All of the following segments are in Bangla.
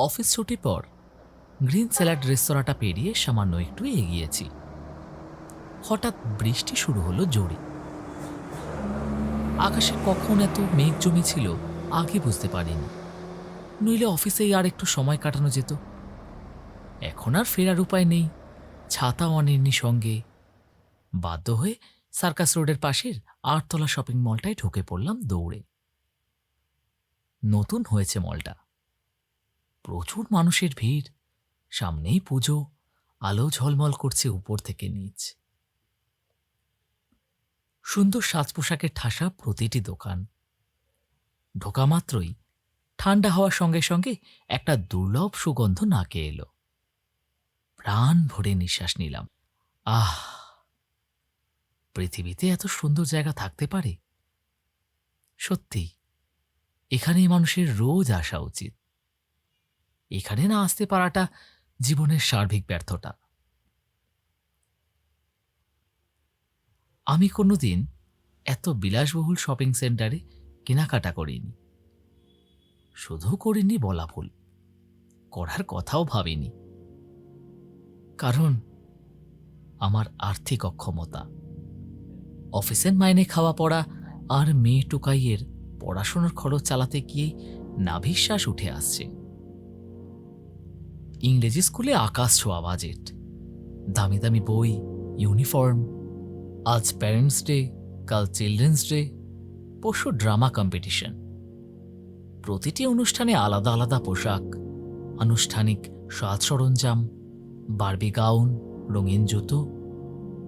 অফিস ছুটির পর গ্রিন স্যালাড রেস্তোরাঁটা পেরিয়ে সামান্য একটু এগিয়েছি। হঠাৎ বৃষ্টি শুরু হলো জোরে। আকাশে কখন এত মেঘ জমেছিল আগে বুঝতে পারিনি। নইলে অফিসেই আর একটু সময় কাটানো যেত। এখন আর ফেরার উপায় নেই। ছাতা অনেননি সঙ্গে। বাধ্য হয়ে সার্কাস রোডের পাশের আটতলা শপিং মলটায় ঢুকে পড়লাম দৌড়ে। নতুন হয়েছে মলটা। প্রচুর মানুষের ভিড়। সামনেই পুজো, আলো ঝলমল করছে উপর থেকে নিচ। সুন্দর সাজ পোশাকের ঠাসা প্রতিটি দোকান। ঢোকা মাত্রই ঠান্ডা হওয়ার সঙ্গে সঙ্গে একটা দুর্লভ সুগন্ধ নাকে এলো। প্রাণ ভরে নিঃশ্বাস নিলাম। আহ! পৃথিবীতে এত সুন্দর জায়গা থাকতে পারে? সত্যি, এখানেই মানুষের রোজ আসা উচিত। এখানে না আসতে পারাটা জীবনের সার্বিক ব্যর্থতা। আমি কোনোদিন এত বিলাসবহুল শপিং সেন্টারে কেনাকাটা করিনি। শুধু করিনি বলা ভুল। করার কথাও ভাবিনি। কারণ আমার আর্থিক অক্ষমতা, অফিসের মাইনে খাওয়া পড়া আর মেয়ে টুকাইয়ের পড়াশোনার খরচ চালাতে গিয়ে নাভিশ্বাস উঠে আসছে। ইংরেজি স্কুলে আকাশ ছোঁয়া বাজেট। দামি দামি বই, ইউনিফর্ম, আজ প্যারেন্টস ডে, কাল চিলড্রেন্স ডে, পরশু ড্রামা কম্পিটিশন। প্রতিটি অনুষ্ঠানে আলাদা আলাদা পোশাক, আনুষ্ঠানিক সাজ সরঞ্জাম, বার্বি গাউন, রঙিন জুতো,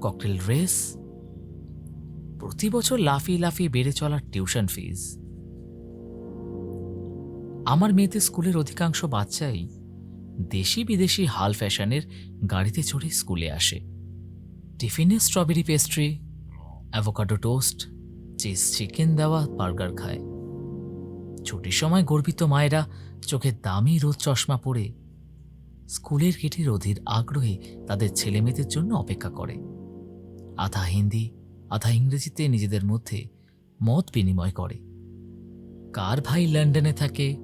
ককটেল ড্রেস। প্রতি বছর লাফিয়ে লাফিয়ে বেড়ে চলার টিউশন ফিজ। আমার মেয়েদের স্কুলের অধিকাংশ বাচ্চাই দেশি বিদেশি হাল ফ্যাশনের গাড়িতে চড়ে স্কুলে আসে। টিফিনে strawberry pastry, avocado toast, cheese chicken দেওয়া, বার্গার খায়। ছুটির সময় গর্বিত মায়েরা চোখে দামি রোদ চশমা পরে স্কুলের গেটের অধীর আগ্রহে তাদের ছেলেমেয়েদের জন্য অপেক্ষা করে। আধা হিন্দি, আধা ইংরেজিতে নিজেদের মধ্যে মত বিনিময় করে। কার ভাই লন্ডনে থাকে,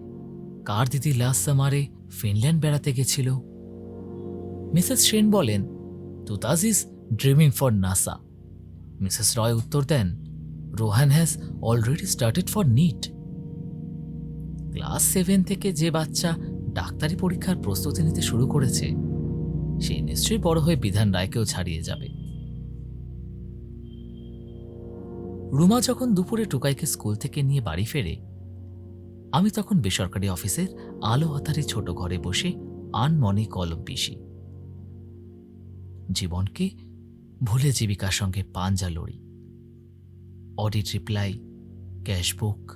কার দিদি লাস্ট সামারে ফিনল্যান্ড বেড়াতে গেছিল। মিসেস সেন বলেন তুতাজ is dreaming for NASA. Mrs Roy উত্তর দেন, Rohan has already started for NEET. Class seven থেকে যে বাচ্চা ডাক্তারি পরীক্ষার প্রস্তুতি নিতে শুরু করেছে, সে নিশ্চয়ই বড় হয়ে বিধান রায়কেও ছাড়িয়ে যাবে। রুমা যখন দুপুরে টুকাইকে স্কুল থেকে নিয়ে বাড়ি ফেরে আমি তখন বেসরকারি অফিসের আলো আধারে ছোট ঘরে বসে আনমনে কলম পিসি জীবনকে ভুলে জীবিকার সঙ্গে পাঞ্জা lorry. Audit reply, cashbook,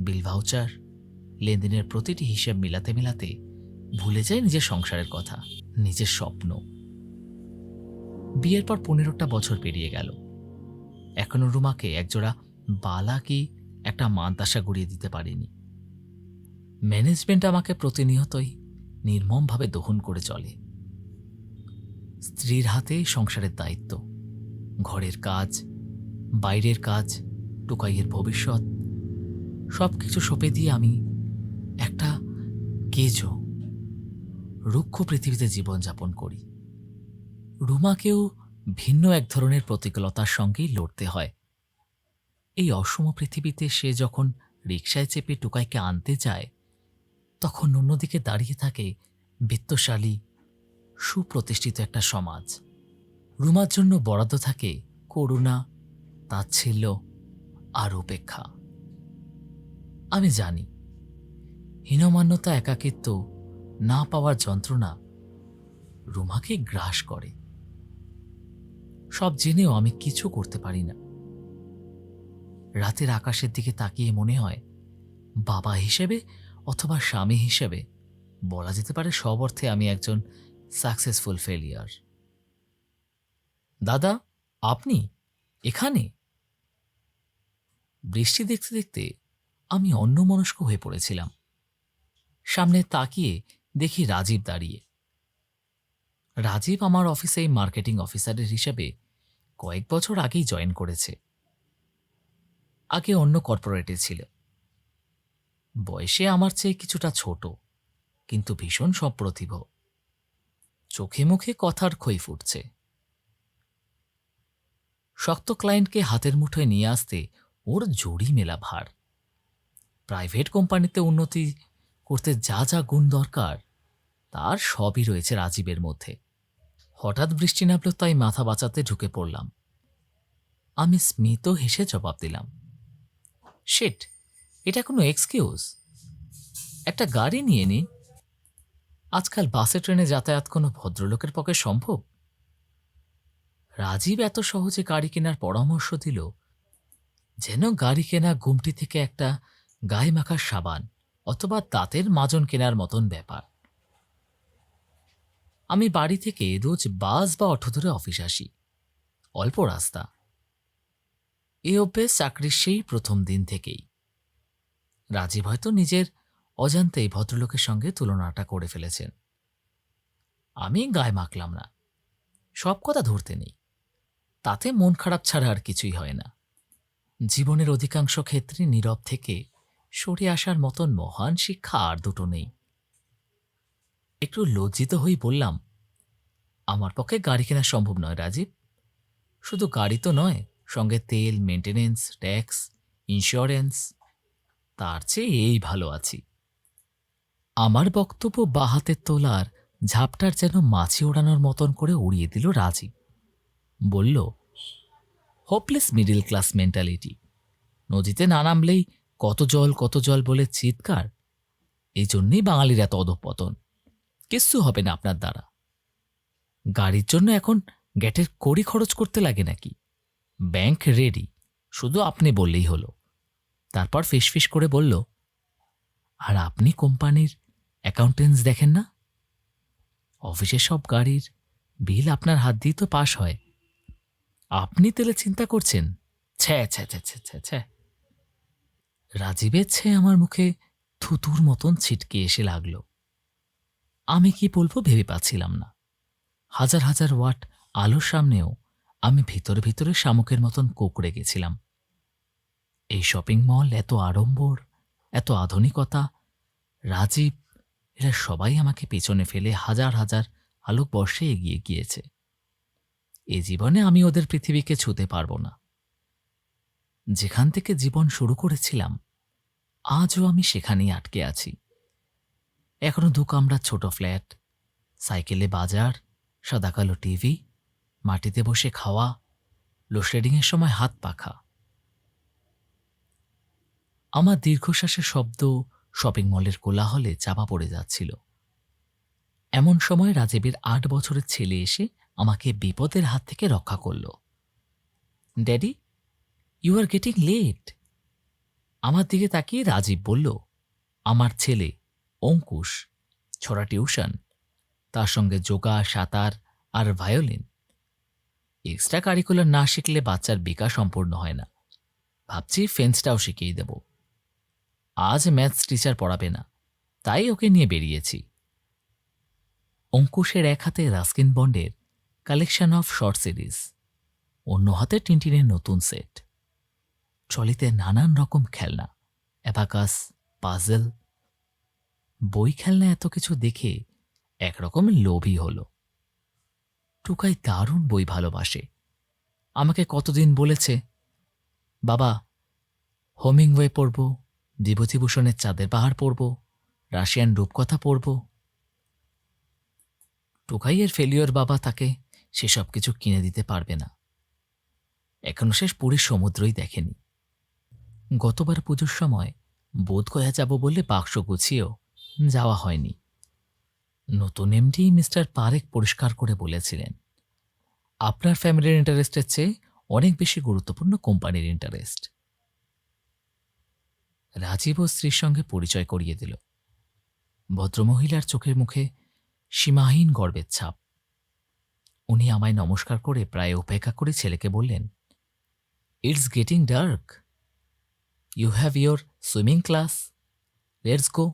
bill voucher, লেনদেনের প্রতিটি হিসাব মিলাতে মিলাতে ভুলে যায় নিজের সংসারের কথা, নিজের স্বপ্ন। বিয়ের পর পনেরোটা বছর পেরিয়ে গেল। এখনও রুমাকে একজোড়া বালা কি একটা মান্তাসা গড়িয়ে দিতে পারিনি। ম্যানেজমেন্ট আমাকে প্রতিনিয়তই নির্মমভাবে দহন করে চলে। স্ত্রীর হাতে সংসারের দায়িত্ব, ঘরের কাজ, বাইরের কাজ, টুকাইয়ের ভবিষ্যৎ সব কিছু সঁপে দিয়ে আমি একটা কেজো রুক্ষ পৃথিবীতে জীবনযাপন করি। রুমাকেও ভিন্ন এক ধরনের প্রতিকূলতার সঙ্গেই লড়তে হয়। এই অসম পৃথিবীতে সে যখন রিকশায় চেপে টুকাইকে আনতে যায় তখন অন্যদিকে দাঁড়িয়ে থাকে বিত্তশালী, সুপ্রতিষ্ঠিত একটা সমাজ। রুমার জন্য বরাদ্দ থাকে করুণা, তাচ্ছিল্য আর উপেক্ষা। আমি জানি, হীনমান্যতা, একাকিত্ব না পাওয়ার যন্ত্রণা রুমাকে গ্রাস করে। সব জেনেও আমি কিছু করতে পারি না। রাতের আকাশের দিকে তাকিয়ে মনে হয়, বাবা হিসেবে অথবা স্বামী হিসেবে, বলা যেতে পারে সব অর্থে আমি একজন সাকসেসফুল ফেলিয়ার দাদা, আপনি এখানে? বৃষ্টি দেখতে দেখতে আমি অন্যমনস্ক হয়ে পড়েছিলাম। সামনে তাকিয়ে দেখি রাজীব দাঁড়িয়ে। রাজীব আমার অফিসে মার্কেটিং অফিসারের হিসেবে কয়েক বছর আগেই জয়েন করেছে। আগে অন্য কর্পোরেটে ছিল। বয়সে আমার চেয়ে কিছুটা ছোট, কিন্তু ভীষণ সপ্রতিভ। চোখে মুখে কথার খই ফুটছে। শক্ত ক্লায়েন্টকে হাতের মুঠোয় নিয়ে আসতে ওর জড়ি মেলা ভার। প্রাইভেট কোম্পানিতে উন্নতি করতে যা যা গুণ দরকার, তার সবই রয়েছে রাজীবের মধ্যে। হঠাৎ বৃষ্টি নামল তাই মাথা বাঁচাতে ঢুকে পড়লাম। আমি স্মিত হেসে জবাব দিলাম, শেট এটা কোনো এক্সকিউজ একটা গাড়ি নিয়ে নিন আজকাল বাসে, ট্রেনে যাতায়াত কোনো ভদ্রলোকের পক্ষে সম্ভব? রাজীব এত সহজে গাড়ি কেনার পরামর্শ দিল, যেন গাড়ি কেনা গুমটি থেকে একটা গায়ে মাখার সাবান অথবা দাঁতের মাজন কেনার মতন ব্যাপার। আমি বাড়ি থেকে রোজ বাস বা অটো ধরে অফিস আসি। অল্প রাস্তা। এ অভ্যেস চাকরির সেই প্রথম দিন থেকেই। রাজীব হয়তো নিজের অজান্তেই ভদ্রলোকের সঙ্গে তুলনাটা করে ফেলেছেন। আমি গায়ে মাখলাম না। সব কথা ধরতে নেই। তাতে মন খারাপ ছাড়া আর কিছুই হয় না। জীবনের অধিকাংশ ক্ষেত্রে নীরব থেকে সরে আসার মতন মহান শিক্ষা আর দুটো নেই। একটু লজ্জিত হয়ে বললাম, আমার পক্ষে গাড়ি কেনা সম্ভব নয়, রাজীব। শুধু গাড়ি তো নয়, সঙ্গে তেল মেনটেনেন্স ট্যাক্স, ইন্স্যুরেন্স তার চেয়ে এই ভালো আছি। আমার বক্তব্য বাহাতের তোলার ঝাপটার যেন মাছি ওড়ানোর মতন করে উড়িয়ে দিল রাজীব। বলল হোপলেস মিডল ক্লাস মেন্টালিটি নদীতে না নামলেই কত জল কত জল বলে চিৎকার। এই জন্যেই বাঙালির এত অধপতন। কিচ্ছু হবে না আপনার দ্বারা। গাড়ির জন্য এখন গ্যাটের কড়ি খরচ করতে লাগে নাকি? ব্যাংক রেডি শুধু আপনি বললেই হলো। তারপর ফিসফিস করে বলল, আর আপনি কোম্পানির অ্যাকাউন্টেন্স দেখেন না? অফিসের সব গাড়ির বিল আপনার হাত দিয়ে তো পাশ হয়। আপনি তেলে চিন্তা করছেন? ছ্যা ছ্যা ছ্যা ছ্যা ছ্যা ছ্যা রাজীবের ছে আমার মুখে থুতুর মতন ছিটকে এসে লাগল। আমি কি বলব ভেবে পাচ্ছিলাম না। হাজার হাজার ওয়াট আলোর সামনেও আমি ভিতরে ভিতরে শামুকের মতন কোকড়ে গেছিলাম। এই শপিং মল এত আড়ম্বর, এত আধুনিকতা। রাজীব, এরা সবাই আমাকে পেছনে ফেলে হাজার হাজার আলোকবর্ষে এগিয়ে গিয়েছে। এ জীবনে আমি ওদের পৃথিবীকে ছুতে পারব না। যেখান থেকে জীবন শুরু করেছিলাম, আজও আমি সেখানেই আটকে আছি। এখনও দু কামরা ছোট ফ্ল্যাট, সাইকেলে বাজার সাদাকালো টিভি, মাটিতে বসে খাওয়া, লোডশেডিংয়ের সময় হাত পাখা। আমার দীর্ঘশ্বাসের শব্দ শপিং মলের কোলাহলে চাপা পড়ে যাচ্ছিল। এমন সময় রাজীবের আট বছরের ছেলে এসে আমাকে বিপদের হাত থেকে রক্ষা করল। Daddy you are getting late আমার দিকে তাকিয়ে রাজীব বলল, আমার ছেলে, অঙ্কুশ, ছড়া টিউশন, তার সঙ্গে যোগা, সাঁতার আর ভায়োলিন। এক্সট্রা কারিকুলার না শিখলে বাচ্চার বিকাশ সম্পূর্ণ হয় না। ভাবছি ফেন্সটাও শিখিয়ে দেব। আজ ম্যাথস টিচার পড়াবে না। তাই ওকে নিয়ে বেরিয়েছি। অঙ্কুশের এক হাতে রাস্কিন বন্ডের কালেকশন অফ শর্ট সিরিজ, অন্য হাতে টিনটিনের নতুন সেট। ট্রলিতে নানান রকম খেলনা অ্যাবাকাস পাজল। বই খেলনা এত কিছু দেখে একরকম লোভই হলো। টুকাই দারুণ বই ভালোবাসে। আমাকে কতদিন বলেছে, বাবা, হোমিংওয়ে পড়ব বিভূতিভূষণের চাঁদের পাহাড় পড়ব, রাশিয়ান রূপকথা পড়ব। টুকাইয়ের ফেলিওর বাবা তাকে সেসব কিছু কিনে দিতে পারবে না। এখনও শেষ পুরীর সমুদ্রই দেখেনি। গতবার পুজোর সময় বোধগয়া যাব বলে বাক্স গুছিয়েও যাওয়া হয়নি। নতুন এমডি মিস্টার পারেক পরিষ্কার করে বলেছিলেন, আপনার ফ্যামিলির ইন্টারেস্টের চেয়ে অনেক বেশি গুরুত্বপূর্ণ কোম্পানির ইন্টারেস্ট। রাজীব ও স্ত্রীর সঙ্গে পরিচয় করিয়ে দিল। ভদ্রমহিলার চোখের মুখে সীমাহীন গর্বের ছাপ। উনি আমায় নমস্কার করে প্রায় উপেক্ষা করে ছেলেকে বললেন it's getting dark you have your swimming class let's go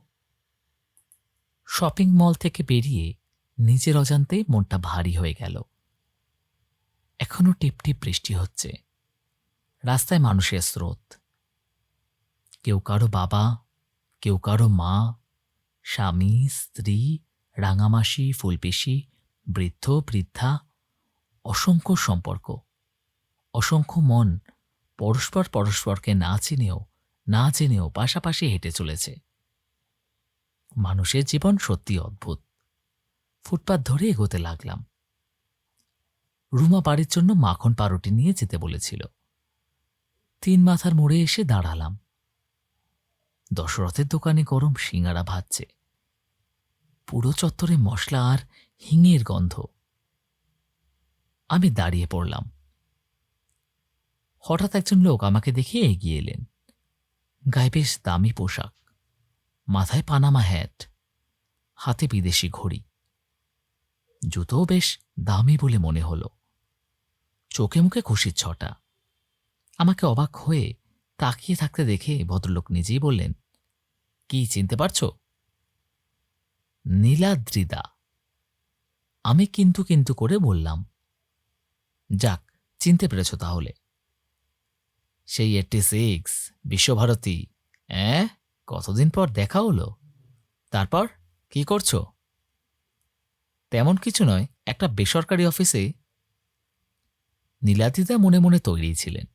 shopping mall থেকে বেরিয়ে নিজের অজান্তে মনটা ভারী হয়ে গেল। এখনও টিপটিপ বৃষ্টি হচ্ছে। রাস্তায় মানুষের স্রোত। কেউ কারও বাবা, কেউ কারও মা, স্বামী, স্ত্রী, রাঙামাসি ফুলপেশি বৃদ্ধ, বৃদ্ধা, অসংখ্য সম্পর্ক, অসংখ্য মন পরস্পর পরস্পরকে না চিনেও, না জেনেও পাশাপাশি হেঁটে চলেছে। মানুষের জীবন সত্যি অদ্ভুত। ফুটপাত ধরে এগোতে লাগলাম। রুমা বাড়ির জন্য মাখন পারোটি নিয়ে যেতে বলেছিল। তিন মাথার মোড়ে এসে দাঁড়ালাম। দশরথের দোকানে গরম সিঙ্গারা ভাজছে। পুরো চত্বরে মশলা আর হিঙের গন্ধ। আমি দাঁড়িয়ে পড়লাম। হঠাৎ একজন লোক আমাকে দেখে এগিয়ে এলেন। গায়ে বেশ দামি পোশাক, মাথায় পানামা হ্যাট হাতে বিদেশি ঘড়ি। জুতোও বেশ দামি বলে মনে হলো। চোখে মুখে খুশির ছটা। আমাকে অবাক হয়ে তাকিয়ে থাকতে দেখে ভদ্রলোক নিজেই বললেন কি চিনতে পারছ? নীলাদ্রিদা। আমি কিন্তু কিন্তু করে বললাম। যাক, চিনতে পেরেছ তাহলে। সেই এইটটি সিক্স, বিশ্বভারতী। অ্যাঁ? কতদিন পর দেখা হলো? তারপর কি করছ? তেমন কিছু নয়, একটা বেসরকারি অফিসে। নীলাদিদা মনে মনে তৈরি ছিলেন।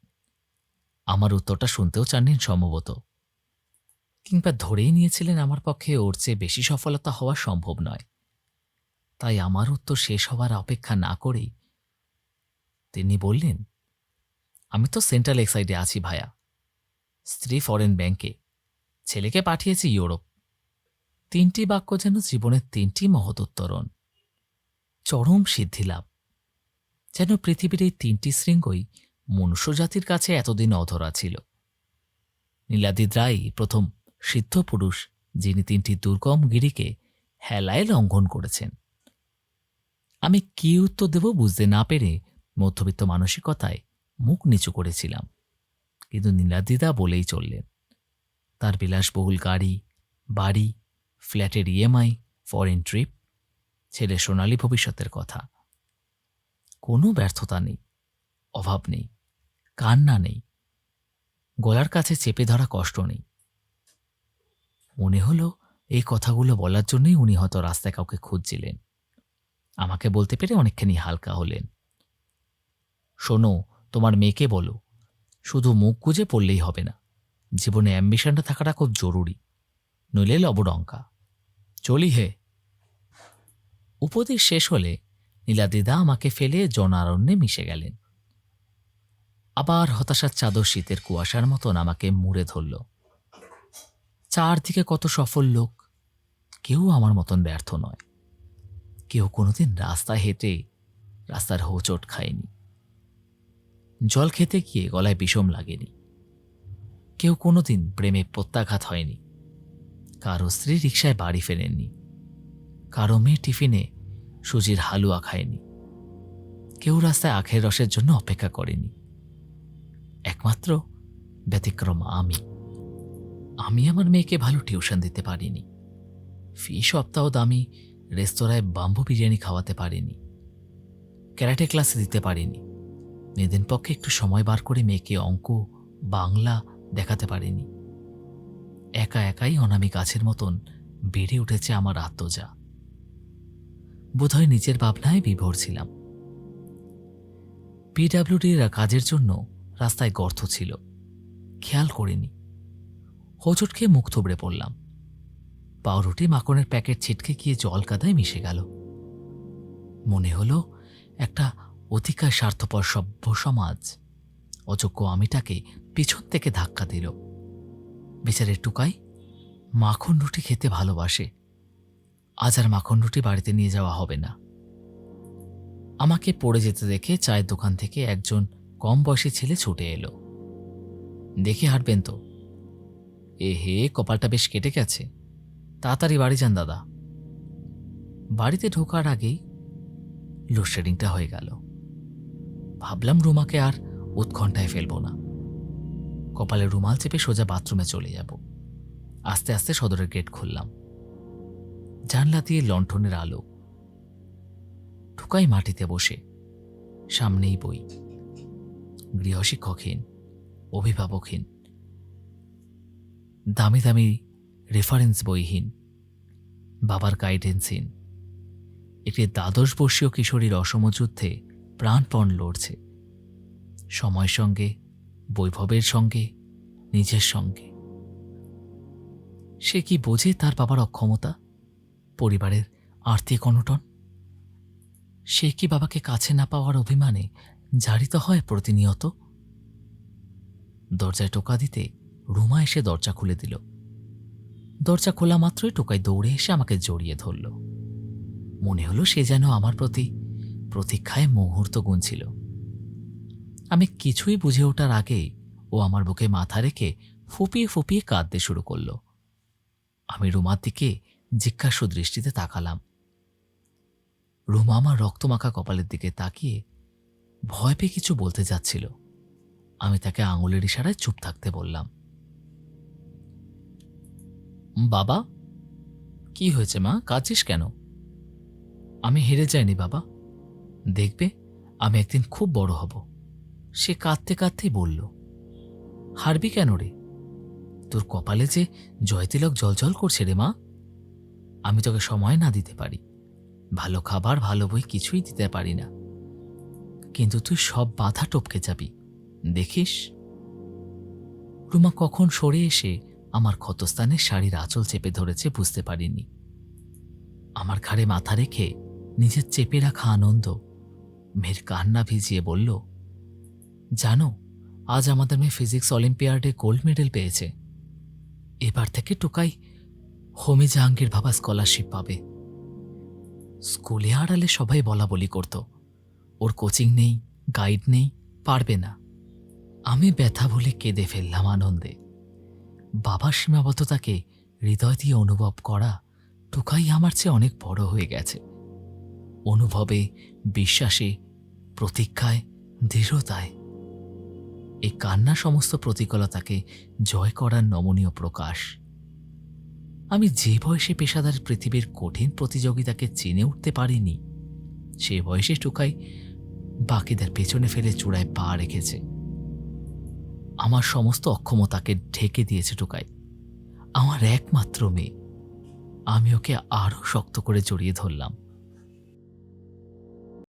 আমার উত্তরটা শুনতেও চাননি সম্ভবত। কিংবা ধরেই নিয়েছিলেন আমার পক্ষে ওর চেয়ে বেশি সফলতা হওয়া সম্ভব নয়। তাই আমার উত্তর শেষ হওয়ার অপেক্ষা না করেই তিনি বললেন, আমি তো সেন্ট্রাল এক্সাইডে আছি ভায়া। স্ত্রী ফরেন ব্যাংকে। ছেলেকে পাঠিয়েছি ইউরোপ। তিনটি বাক্য যেন জীবনের তিনটি মহদোত্তরণ চরম সিদ্ধিলাভ যেন পৃথিবীর এই তিনটি শৃঙ্গই মনুষ্যজাতির কাছে এতদিন অধরা ছিল। নীলাদিদ রায় প্রথম সিদ্ধ পুরুষ, যিনি তিনটি দুর্গম গিরিকে হেলায় লঙ্ঘন করেছেন। আমি কি উত্তর দেব বুঝতে না পেরে মধ্যবিত্ত মানসিকতায় মুখ নিচু করেছিলাম। কিন্তু নীলাদিদা বলেই চললেন, তার বিলাসবহুল গাড়ি, বাড়ি, ফ্ল্যাটের ইএমআই ফরেন ট্রিপ ছেলে সোনালী ভবিষ্যতের কথা। কোনো ব্যর্থতা নেই, অভাব নেই, কান্না নেই, গলার কাছে চেপে ধরা কষ্ট নেই। মনে হলো এই কথাগুলো বলার জন্যই উনি হয়তো রাস্তায় কাউকে খুঁজছিলেন। আমাকে বলতে পেরে অনেকখানি হালকা হলেন। শোনো, তোমার মেয়েকে বলো, শুধু মুখ গুজে পড়লেই হবে না, জীবনে অ্যাম্বিশনটা থাকাটা খুব জরুরি, নইলে লবডঙ্কা। চলি হে। উপদেশ শেষ হলে নীলাদিদা আমাকে ফেলে জনারণ্যে মিশে গেলেন। আবার হতাশার চাদর শীতের কুয়াশার মতন আমাকে মুড়ে ধরল। চারদিকে কত সফল লোক। কেউ আমার মতন ব্যর্থ নয়। কেউ কোনোদিন রাস্তায় হেঁটে রাস্তার হোচট খায়নি। জল খেতে গিয়ে গলায় বিষম লাগেনি। কেউ কোনোদিন প্রেমে প্রত্যাঘাত হয়নি। কারও স্ত্রী রিক্সায় বাড়ি ফেরেননি। কারও মেয়ে টিফিনে সুজির হালুয়া খায়নি। কেউ রাস্তায় আখের রসের জন্য অপেক্ষা করেনি। একমাত্র ব্যতিক্রম আমি। আমি আমার মেয়েকে ভালো টিউশন দিতে পারিনি। ফি সপ্তাহ দামি, রেস্তোরাঁয় বাম্বু বিরিয়ানি খাওয়াতে পারিনি। ক্যারাটে ক্লাসে দিতে পারিনি। মেয়েদের পক্ষে একটু সময় বার করে মেয়েকে অঙ্ক, বাংলা দেখাতে পারিনি। একা একাই অনামি গাছের মতন বেড়ে উঠেছে আমার আত্মজা। বোধহয় নিজের ভাবনায় বিভোর ছিলাম। পিডাব্লিউডির কাজের জন্য রাস্তায় গর্ত ছিল। খেয়াল করিনি। হোঁচট খেয়ে মুখ থুবড়ে পড়লাম। পাউরুটি মাখনের প্যাকেট ছিটকে গিয়ে জল কাদায় মিশে গেল। মনে হলো একটা অধিকার স্বার্থপর সভ্য সমাজ। অযোগ্য আমিটাকে পিছন থেকে ধাক্কা দিল। বিচারের টুকাই মাখন রুটি খেতে ভালোবাসে। আজ আর মাখন রুটি বাড়িতে নিয়ে যাওয়া হবে না। আমাকে পড়ে যেতে দেখে চায়ের দোকান থেকে একজন কম বয়সী ছেলে ছুটে এলো। দেখে হাঁটবেন তো। এ হে, কপালটা বেশ কেটে গেছে। তাড়াতাড়ি বাড়ি যান, দাদা। বাড়িতে ঢোকার আগেই লোডশেডিংটা হয়ে গেল। ভাবলাম রুমাকে আর উৎকণ্ঠায় ফেলব না। কপালে রুমাল চেপে সোজা বাথরুমে চলে যাব। আস্তে আস্তে সদরের গেট খুললাম। জানলা দিয়ে লণ্ঠনের আলো। ঠুকাই মাটিতে বসে। সামনেই বই। গৃহশিক্ষকহীন, অভিভাবকহীন। দামি দামি রেফারেন্স বইহীন, বাবার গাইডেন্সহীন একটি দ্বাদশ বর্ষীয় কিশোরীর অসম যুদ্ধে প্রাণপণ লড়ছে। সময়ের সঙ্গে, বৈভবের সঙ্গে, নিজের সঙ্গে। সে কি বোঝে তার বাবার অক্ষমতা? পরিবারের আর্থিক অনটন? সে কি বাবাকে কাছে না পাওয়ার অভিমানে জারিত হয় প্রতিনিয়ত? দরজায় টোকা দিতে রুমা এসে দরজা খুলে দিল। দরজা খোলা মাত্রই টোকাই দৌড়ে এসে আমাকে জড়িয়ে ধরল। মনে হলো সে যেন আমার প্রতি প্রতীক্ষায় মুহূর্ত গুনছিল। আমি কিছুই বুঝে ওঠার আগেই ও আমার বুকে মাথা রেখে ফুপিয়ে ফুপিয়ে কাঁদতে শুরু করল। আমি রুমার দিকে জিজ্ঞাসু দৃষ্টিতে তাকালাম। রুমা আমার রক্তমাখা কপালের দিকে তাকিয়ে ভয় পেয়ে কিছু বলতে যাচ্ছিল। আমি তাকে আঙুলের ইশারায় চুপ থাকতে বললাম। বাবা? কি হয়েছে মা? কাঁদছিস কেন? আমি হেরে যাইনি বাবা। দেখবে, আমি একদিন খুব বড় হব। সে কাঁদতে কাঁদতেই বলল, হারবি কেন রে? তোর কপালে যে জয়তিলক জলজল করছে রে মা। আমি তোকে সময় না দিতে পারি। ভালো খাবার, ভালো বই কিছুই দিতে পারি না। কিন্তু তুই সব বাধা টপকে যাবি। দেখিস? রুমা কখন সরে এসে আমার ক্ষতস্থানে শাড়ির আঁচল চেপে ধরেছে, বুঝতে পারিনি। আমার ঘাড়ে মাথা রেখে নিজের চেপে রাখা আনন্দ, মেয়ের কান্না ভিজিয়ে বলল, জানো, আজ আমাদের মেয়ে ফিজিক্স অলিম্পিয়াডে গোল্ড মেডেল পেয়েছে। এবার থেকে টোকাই হোমি জাহাঙ্গীর ভাবা স্কলারশিপ পাবে। স্কুলে আড়ালে সবাই বলা বলি করত, ওর কোচিং নেই, গাইড নেই, পারবে না। আমি ব্যথা ভুলে কেঁদে ফেললাম আনন্দে। বাবার সীমাবদ্ধতাকে হৃদয় দিয়ে অনুভব করা টুকাই আমার চেয়ে অনেক বড় হয়ে গেছে। অনুভবে, বিশ্বাসে, প্রতীক্ষায়, দৃঢ়তায়। এই কান্না সমস্ত প্রতিকূলতাকে জয় করার নমনীয় প্রকাশ। আমি যে বয়সে পেশাদার পৃথিবীর কঠিন প্রতিযোগিতাকে চিনে উঠতে পারিনি, সে বয়সে টুকাই বাকিদের পেছনে ফেলে চূড়ায় পা রেখেছে। আমার সমস্ত অক্ষমতাকে ঢেকে দিয়েছে টোকায় আমার একমাত্র মেয়ে। আমি ওকে আরও শক্ত করে জড়িয়ে ধরলাম।